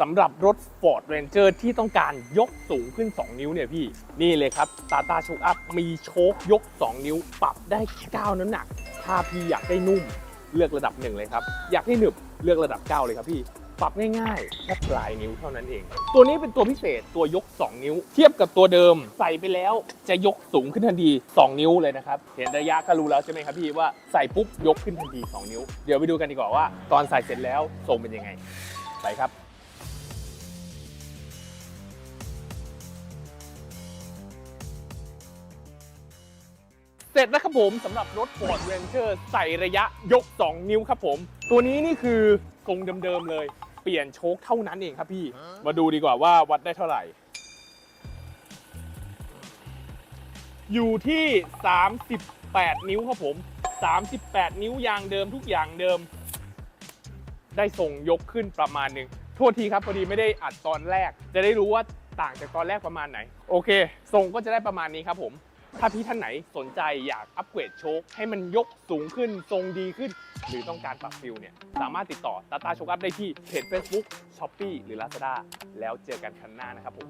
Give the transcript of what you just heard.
สำหรับรถ Ford Ranger ที่ต้องการยกสูงขึ้น 2 นิ้วเนี่ยพี่ นี่เลยครับ Tata s h o k Up มีโชคยก 2 นิ้ว ปรับได้ 9 น้ำหนัก ถ้าพี่อยากได้นุ่ม เลือกระดับ 1 เลยครับ อยากได้หนึบเลือกระดับ 9 เลยครับพี่ ปรับง่ายๆแค่ปลายนิ้วเท่านั้นเอง ตัวนี้เป็นตัวพิเศษตัวยก 2 นิ้ว เทียบกับตัวเดิมใส่ไปแล้วจะยกสูงขึ้นทันที 2 นิ้วเลยนะครับเห็นระยะก็รู้แล้วใช่ไหมครับพี่ว่าใส่ปุ๊บยกขึ้นทันที 2 นิ้ว เดี๋ยวไปดูกันดีกว่าว่า ตอนใส่เสร็จแล้วทรงเป็นยังไงไปครับ เสร็จแล้วครับผมสำหรับรถ Ford Ranger ใส่ระยะยก 2 นิ้วครับผม ตัวนี้นี่คือทรงเดิมๆเลย เปลี่ยนโชคเท่านั้นเองครับพี่ มาดูดีกว่าว่าวัดได้เท่าไหร่ อยู่ที่ 38 นิ้วครับผม 38 นิ้วยางเดิมทุกอย่างเดิม ได้ส่งยกขึ้นประมาณหนึ่งโทษทีครับพอดีไม่ได้อัดตอนแรก จะได้รู้ว่าต่างจากตอนแรกประมาณไหน โอเคทรงก็จะได้ประมาณนี้ครับผม ถ้าพี่ท่านไหนสนใจอยากอัปเกรดโชคให้มันยกสูงขึ้นทรงดีขึ้น หรือต้องการปรับฟิลเนี่ยสามารถติดต่อตาตาโชคอัพได้ที่เพจ Facebook Shopee หรือ Lazada แล้วเจอกันครั้งหน้านะครับผม